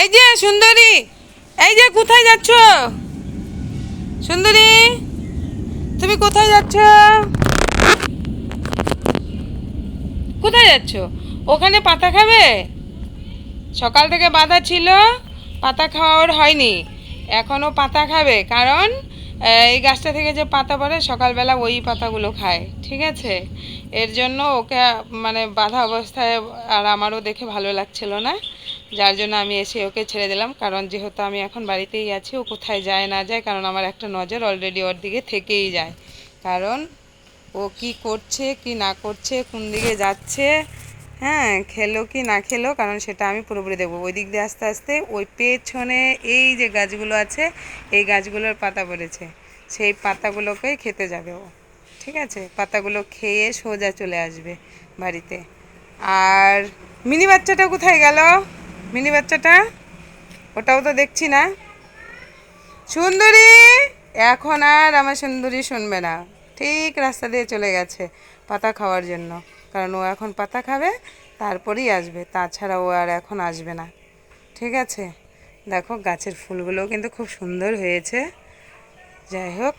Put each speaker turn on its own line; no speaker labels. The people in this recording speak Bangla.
এই যে, সুন্দরী, এই যে, কোথায় যাচ্ছ? সুন্দরী, তুমি কোথায় যাচ্ছ? কোথায় যাচ্ছ? ওখানে পাতা খাবে? সকাল থেকে বাধা ছিল, পাতা খাওয়ার হয়নি। এখনও পাতা খাবে, কারণ এই গাছটা থেকে যে পাতা পড়ে, সকালবেলা ওই পাতাগুলো খায়, ঠিক আছে? এর জন্য ওকে মানে বাধা অবস্থায় আর আমারও দেখে ভালো লাগছিল না। যার জন্য আমি এসে ওকে ছেড়ে দিলাম, কারণ যেহেতু আমি এখন বাড়িতেই আছি, ও কোথায় যায় না যায়, কারণ আমার একটা নজর অলরেডি ওর দিকে থেকেই যায়। কারণ ও কি করছে, কি না করছে, কোন দিকে যাচ্ছে হ্যাঁ খেলো কি না খেলো, কারণ সেটা আমি পুরোপুরি দেখব। ওই দিক দিয়ে আস্তে আস্তে ওই পেছনে এই যে গাছগুলো আছে, এই গাছগুলোর পাতা পড়েছে সেই পাতাগুলোকেই খেতে যাবে ও। ঠিক আছে? পাতাগুলো খেয়ে সোজা চলে আসবে বাড়িতে। আর মিনি বাচ্চাটা কোথায় গেল? মিনি বাচ্চাটা? ওটাও তো দেখছি না। সুন্দরী! এখন আর আমার সুন্দরী শুনবে না। ঠিক রাস্তা দিয়ে চলে গেছে পাতা খাওয়ার জন্য। কারণ ও এখন পাতা খাবে, তারপরেই আসবে। তাছাড়া ও আর এখন আসবে না। ঠিক আছে? দেখো গাছের ফুলগুলোও কিন্তু খুব সুন্দর হয়েছে। যাই হোক।